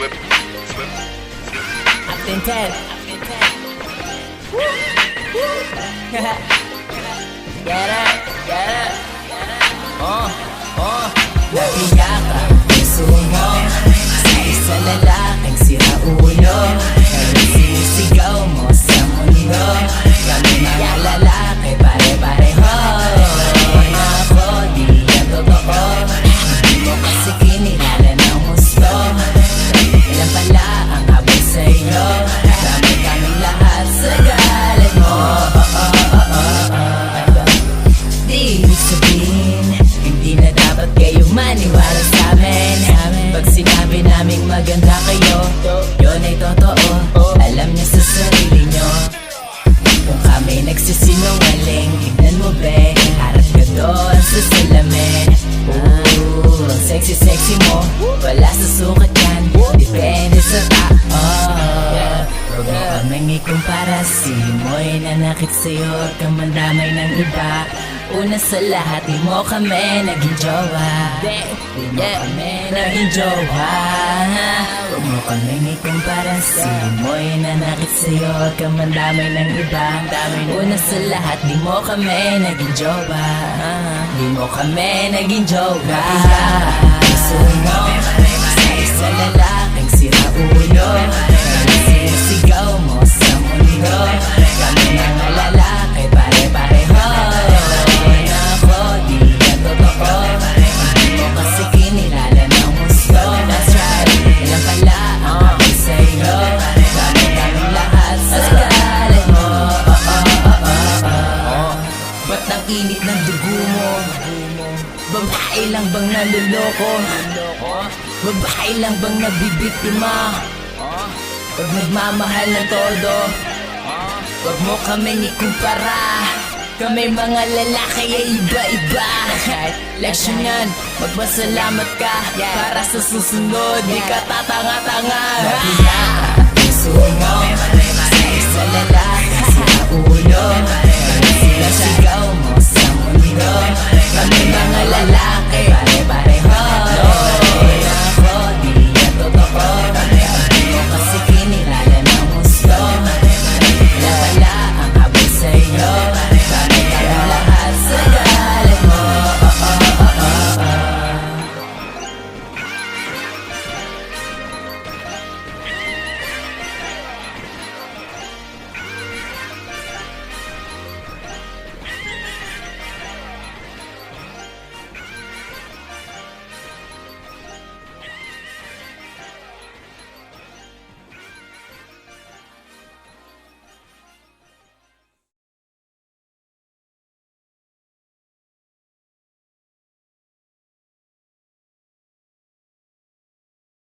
Flip. Flip. I've been dead. I've been dead. Woo. Woo. get up. Get up. Get up. Let me out. Sabihin Hindi na dapat kayo maniwala sa amin. Pag sinabi naming maganda kayo Yun ay totoo. Alam niyo sa sarili nyo Kung kami nagsisinungaling. Tignan mo be Harap ka doon sa salamin. Ooh, ang sexy-sexy mo. Wala sa sukat yan. Depende sa tao. Huwag mo kaming ikumpara. Simoy na nakit sa'yo At kang mandamay ng iba Una sa lahat, di mo kami naging jowa Di mo kami naging jowa Huwag mo kaming ikumpara Simoy na nakit sa'yo At kang mandamay ng iba Una sa lahat, di mo kami naging jowa Di mo kami naging jowa Gusto mo sa isa lalaking sira ulo init ng dugo mo? Babae lang bang naluloko? Babae lang bang nabibiktima? Pag nagmamahal ng todo Huwag mo kaming ikumpara Kami mga lalaki ay iba-iba Leksyon yan, magpasalamat ka Para sa susunod, di ka tatanga-tanga